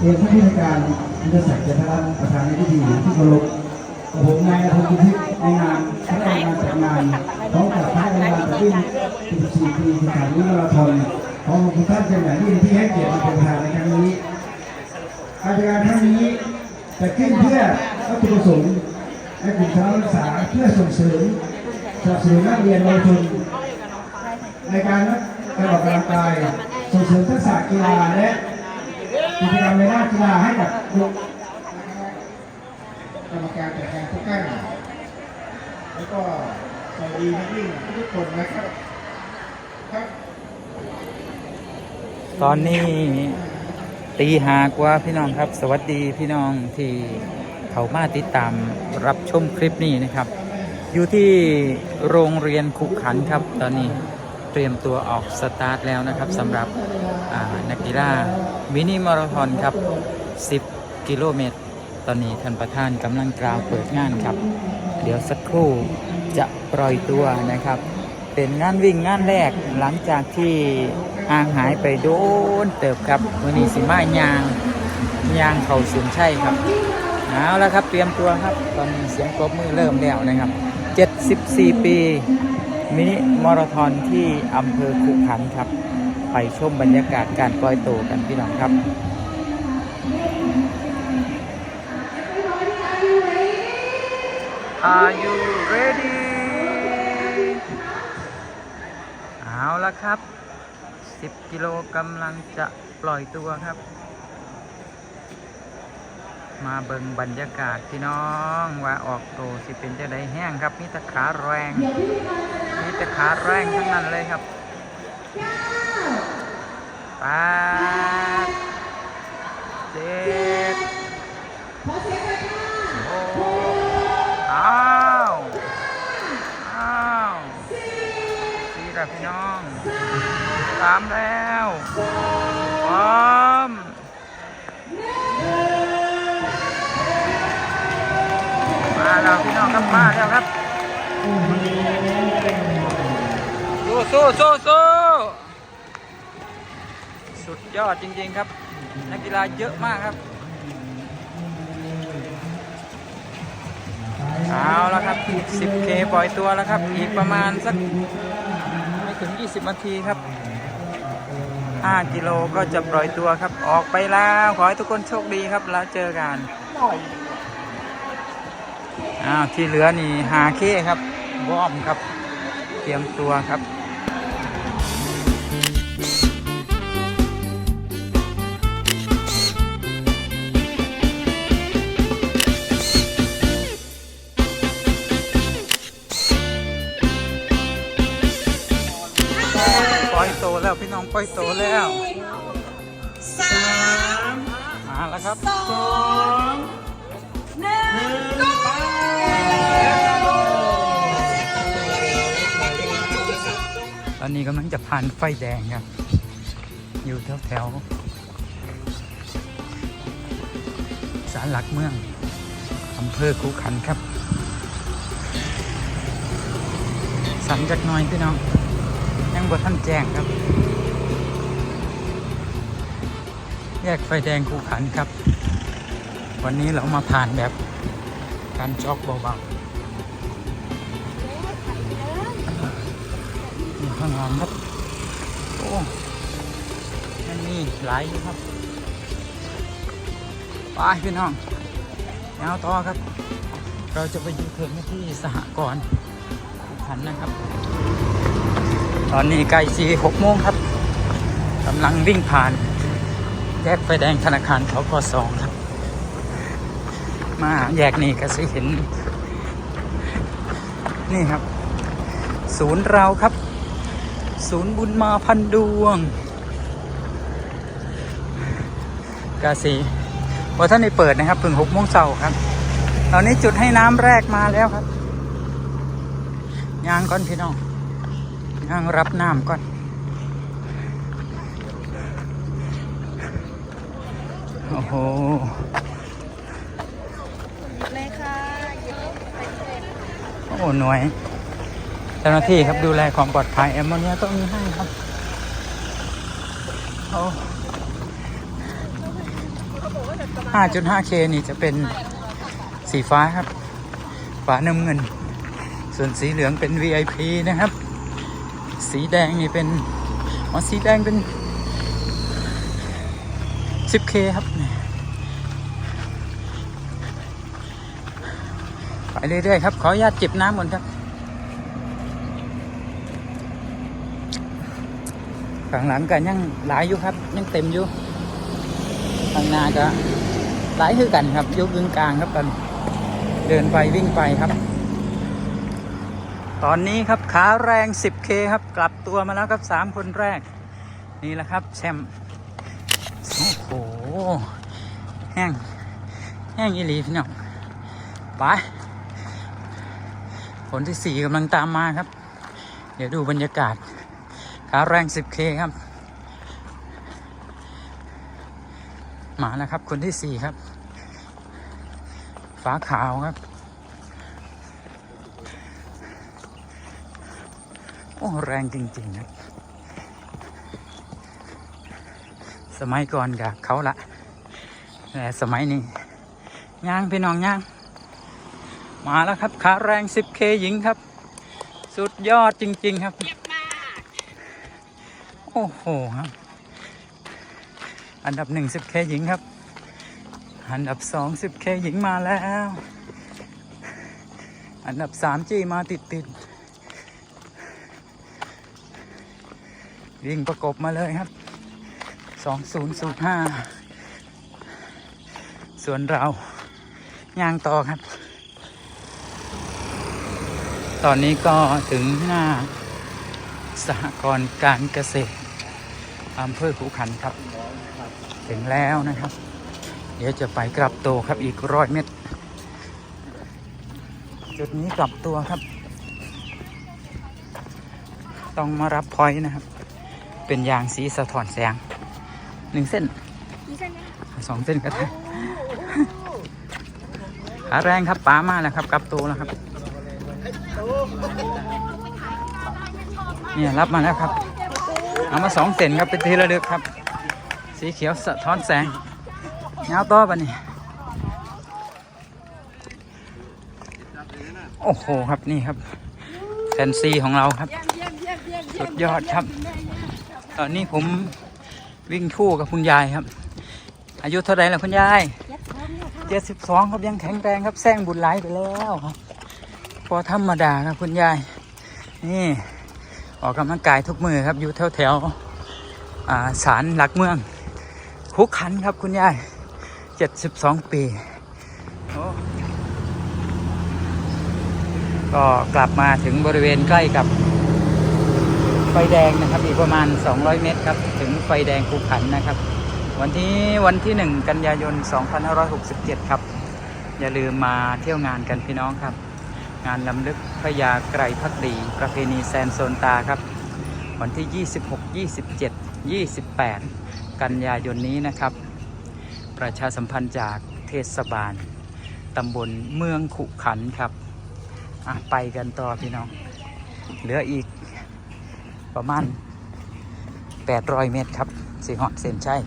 เรียนท่านผู้ในการอินทรศักดิ์เจตรัตน์ประธานในพิธีที่เคารพผมนายอาภพทิพย์ในงานพระราชงานจัดงานพร้อมกับพระราชงานจัดวิ่ง14ปีสถานีมาราธอนขอขอบคุณท่านเป็นอย่างยิ่งที่ให้เกียรติมาเป็นประธานในครั้งนี้การจัดงานครั้งนี้จะขึ้นเพื่อวัตถุประสงค์ในกลุ่มคณะนักศึกษาเพื่อส่งเสริมสนับสนุนนักเรียนเยาวชนในการการออกกำลังกายส่งเสริมทักษะกีฬาและ กิจกรรมในด้านกีฬาให้กับดุกรรมการจัดการทุกท่านแล้วก็สวัสดีนักวิ่งทุกคนนะครับครับ ตอนนี้ตีหากว่าพี่น้องครับ สวัสดีพี่น้องที่เขามาติดตามรับชมคลิปนี้นะครับ อยู่ที่โรงเรียนขุขันครับตอนนี้ เตรียมตัวออกสตาร์ทแล้วนะครับสำหรับนักกีฬามินิมาราธอนครับ 10 กิโลเมตร ตอนนี้ท่านประธานกำลังกล่าวเปิดงานครับ เดี๋ยวสักครู่จะปล่อยตัวนะครับ เป็นงานวิ่งงานแรกหลังจากที่ห่างหายไปโดนเติบครับวันนี้สิมายางยางเขาสูงใช่ครับเอาแล้วครับเตรียมตัวครับ ตอนนี้เสียงปรบมือเริ่มแล้วนะครับ 74 ปี มินิมาราธอนที่อำเภอขุขันครับ ไปชมบรรยากาศการปล่อยตัวกันพี่น้องครับ Are you ready เอาละครับ 10 กิโลกำลังจะปล่อยตัวครับ มาเบิ่งบรรยากาศพี่น้องว่าออกโตสิเป็นจะได้แห้งครับมีตะขาแรง แตะขาแรงทั้งนั้นเลยครับแปดเจ็ดหกอ้าวอ้าวสี่แล้วพี่น้องสามแล้วพร้อมมาแล้วพี่น้องครับมาแล้วครับ สู้สู้สู้สุดยอดจริง ๆ ครับ นักกีฬาเยอะมากครับ เอาแล้วครับ 10K ปล่อยตัวแล้วครับ อีกประมาณสักไม่ถึง 20 นาทีครับ 5 กิโลก็จะปล่อยตัวครับ ออกไปแล้ว ขอให้ทุกคนโชคดีครับ แล้วเจอกันอ้าวที่เหลือนี่หาเคครับวอมครับ เตรียมตัวครับ แล้วพี่น้อยโตแล้วสามมาแล้วครับสองหนึ่งตอนนี้กำลังจะผ่านไฟแดงครับ อยู่แถวแถวๆศาลหลักเมืองอำเภอคูขันครับ สันจักน้อยพี่น้อง ยังบ่ท่านแจ้งครับ กไฟแดงคูขันครับ วันนี้เรามาผ่านแบบการจ็อกเบาๆนี่ข้างหลังครับ โอ้ยังมีหลายครับ ไปพี่น้องแนวต่อครับ เราจะไปยูเทิร์นที่สหกรณ์คูขันนะครับ ตอนนี้ใกล้สี่หกโมงครับกำลังวิ่งผ่าน แยกไฟแดงธนาคารทกสครับ มาแยกนี้ก็จะเห็น นี่ครับ ศูนย์เราครับ ศูนย์บุญมาพันดวงกาสีว่าท่านได้เปิดนะครับเพิ่งหกโมงเช้าครับ ตอนนี้จุดให้น้ำแรกมาแล้วครับยางก่อนพี่น้องยางรับน้ำก่อน โอ้โหเลยค่ะโอ้หน่วยเจ้าหน้าที่ครับดูแลความปลอดภัยแอมโมเนียก็มีให้ครับโอ้5.5 k นี่จะเป็นสีฟ้าครับฟ้าน้ำเงิน ส่วนสีเหลืองเป็น VIP นะครับ สีแดงนี่เป็นอ๋อสีแดงเป็น 10K ครับ ไปเรื่อยๆครับ ขออนุญาตจิบน้ำก่อนครับข้างหลังกันยังหลายอยู่ครับ ยังเต็มอยู่ข้างหน้าก็หลายคือกันครับยกกึ่งกลางครับกัน เดินไปวิ่งไปครับ ตอนนี้ครับขาแรง 10K ครับ กลับตัวมาแล้วครับ 3 คนแรก นี่แหละครับแชมป์โอ้โหแห้งแห้งอีหลีพี่น้องไป ผลที่4กำลังตามมาครับ เดี๋ยวดูบรรยากาศขาแรง 10K ครับ มาแล้วครับคนที่4ครับ ฟ้าขาวครับ โอ้ แรงจริงๆครับ สมัยก่อนกับเขาละแต่สมัยนี้ย่างพี่น้องย่าง มาแล้วครับขาแรง 10K หญิงครับ สุดยอดจริง ๆ ครับโอ้โหครับอันดับหนึ่ง 10K หญิงครับ อันดับสอง 10K หญิงมาแล้ว อันดับสามจีมาติดติดๆวิ่งประกบมาเลยครับ 2005 ส่วนเราย่างต่อครับ ตอนนี้ก็ถึงหน้าสหกรณ์การเกษตรอำเภอขุขันธ์ครับ ถึงแล้วนะครับ เดี๋ยวจะไปกลับตัวครับอีกร้อยเมตร จุดนี้กลับตัวครับ ต้องมารับพอยต์นะครับ เป็นยางสีสะท้อนแสงหนึ่งเส้นมีเส้นไหมสองเส้นก็ได้ขาแรงครับป้ามาแล้วครับกลับตัวแล้วครับ เนี่ยรับมาแล้วครับ เอามาสองเส้นครับเป็นทีละลึกครับ สีเขียวสะท้อนแสงเงาต่อปะนี่โอ้โหครับนี่ครับแฟนซีของเราครับ สุดยอดครับ ตอนนี้ผมวิ่งคู่กับคุณยายครับ อายุเท่าไหร่แล้วคุณยายเจ็ดสิบสองครับยังแข็งแรงครับแซงบุญไหลไปแล้วครับ พอธรรมดาครับคุณยาย นี่ ออกกำลังกายทุกมือครับ อยู่แถวแถวๆอ่าศาลหลักเมืองคุกขันครับคุณยายเจ็ดสิบสองปี ก็กลับมาถึงบริเวณใกล้กับ ไฟแดงนะครับ อีกประมาณ 200 เมตรครับ ถึงไฟแดงภูขันนะครับ วันที่วันที่ 1 กันยายน 2567 ครับ อย่าลืมมาเที่ยวงานกันพี่น้องครับ งานลำลึกพระยาไกรพักดี ประเพณีแซนโซนตาครับ วันที่ 26 27 28 กันยายนนี้นะครับ ประชาสัมพันธ์จากเทศบาลตำบลเมืองขุขันครับไปกันต่อพี่น้อง เหลืออีกประมาณ 800 เมตรครับสีหอดเส้นชัย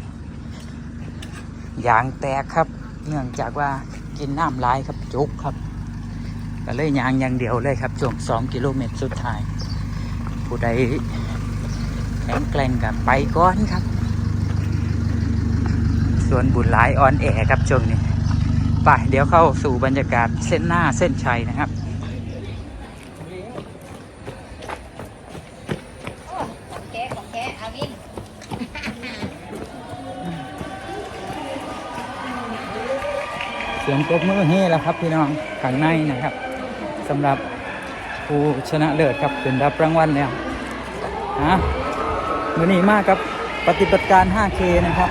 ยางแตกครับ เนื่องจากว่ากินน้ำลายครับจุกครับ ก็เลยยางอย่างเดียวเลยครับช่วง2กิโลเมตรสุดท้าย ผู้ใดแข็งแกร่งกับไปก่อนครับ ส่วนบุญหลายออนแอร์ครับช่วงนี้ไปเดี๋ยวเข้าสู่บรรยากาศเส้นหน้าเส้นชัยนะครับแกะของแกะเอาวินเสียงปรบมือเฮ่แล้วครับพี่น้องข้างในนะครับ สำหรับผู้ชนะเลิศครับเป็นรับรางวัลแล้วฮะมือนี้มากครับปฏิบัติการ 5K นะครับ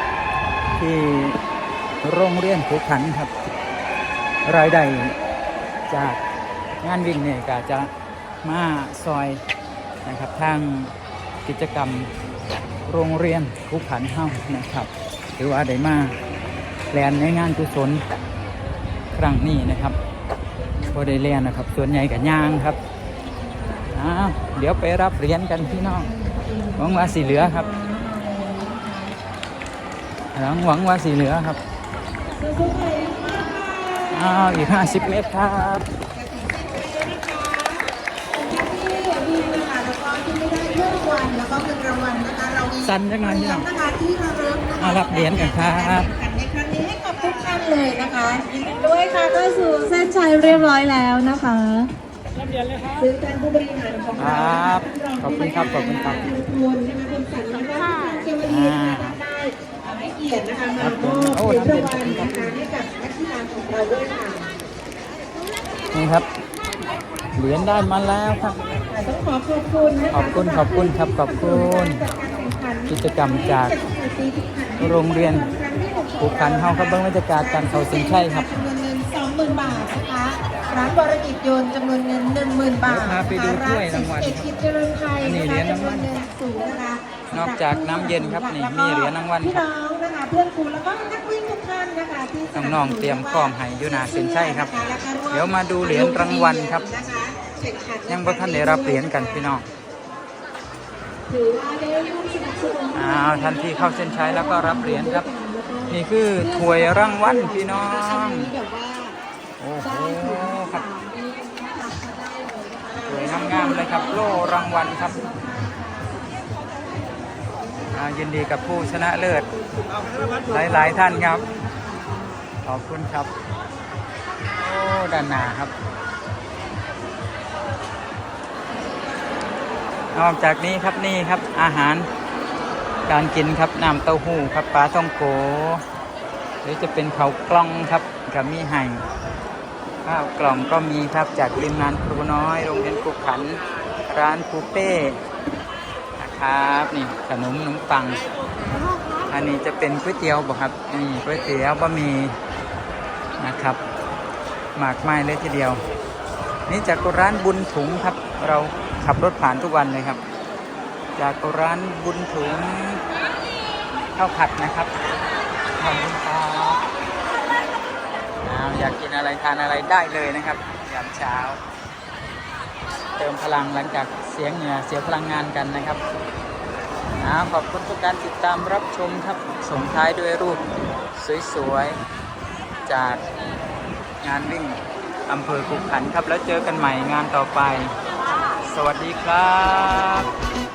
ที่โรงเรียนขุขันครับ รายได้จากงานวิ่งเนี่ยก็จะมาซอยนะครับทางกิจกรรมโรงเรียนขุขันเฮ้านะครับถือว่าได้มาแลนในงานกุศลครั้งนี้นะครับ พอได้แลนนะครับ ส่วนใหญ่กับย่างครับอ้าวเดี๋ยวไปรับเหรียญกันพี่น้องหวังว่าสีเหลือครับหวังหวังว่าสีเหลือครับอ้าวอีก50เมตรครับที่มีนะคะแล้วก็ที่ไม่ได้เลื่อนวันแล้วก็เงินรางวัลนะคะเรามีสั้นจังเลยพี่น้องนะคะที่ระลึกนะคะอ่ารับเหรียญกันครับในครั้งนี้ให้กับทุกท่านเลยนะคะยิน ดีด้วยค่ะก็สู่เส้นชัยเรียบร้อยแล้วนะคะซึ่งท่านผู้บริหารของคเรารับขอบคุณครับขอบคุณครับคุณนะคะคุณสันนิวัฒน์เกวลีนะคะได้ให้เกียรตินะคะมามอบโอ้เหรียญทำเย็รางนวัลนะคะให้กับนักกีฬาของเราด้วยค่ะนี่ครับเหรียญได้มาแล้วครับต้องขอขอบคุณนะคะขอบคุณขอบคุณครับขอบคุณกิจกรรมจากโรงเรียนผูกพันเฮาครับเบื้องบรรยากาศการเขาสิงชัยครับจำนวนเงิน 20,000 บาทนะคะ ร้านบริกิจโยนจำนวนเงิน 10,000 บาทเดี๋ยวพาไปดูถ้วยรางวัลเอกคิดเจริญไทยอันนี้นะเหรีคะยญรางวัลจำนวนเงินสูงนะคะนอกจากน้ำเย็นครับนี่มีเหรียญรางวัลพี่ครับน้องนะคะเพื่อนครูแล้วก็นักวิ่งทุกท่านนะคะที่สบสน้องๆเตรียมพร้อมให้อยู่หน้าเส้นชัยครับแล้วก็ร่เดี๋ยวมาดูเหรียญรางวัลครับนะคะแข่งขันยังบ่ทันได้รับเหรียญกันพี่น้องถือว่าได้ร่วมสนับสนุนอ้าวทันทีเข้าเส้นชัยแล้วก็รับเหรียญครับ นี่คือถ้วยรางวัลพี่น้องแบบว่า โหครับสวยงามๆเลยครับโล่รางวัลครับยินดีกับผู้ชนะเลิศ หลาย ๆ ท่านครับ ขอบคุณครับ โอ้ด้านหน้าครับ นอกจากนี้ครับนี่ครับอาหารการกินครับน้ำเต้าหู้ครับปลาท่องโกหรือจะเป็นเขากล้องครับกับมีไห่ ข้าวกล่องก็มีครับจากทีมงานครูน้อยโรงเรียนกุกขัน ร้านปูเป้นะครับนี่ขนมขนมปัง อันนี้จะเป็นก๋วยเตี๋ยวบ่ครับนี่ก๋วยเตี๋ยวบะหมี่นะครับหมากไม้เลยทีเดียว นี่จากร้านบุญถุงครับ เราขับรถผ่านทุกวันเลยครับ จากร้านบุญถุงข้าวผัดนะครับขอบคุณครับ อยากกินอะไรทานอะไรได้เลยนะครับยามเช้า เติมพลังหลังจากเสียงเหงื่อเสียพลังงานกันนะครับอ้าวขอบคุณทุกการติดตามรับชมครับส่งท้ายด้วยรูปสวยๆ จากงานวิ่งอำเภอขุขันครับ แล้วเจอกันใหม่งานต่อไป สวัสดีครับ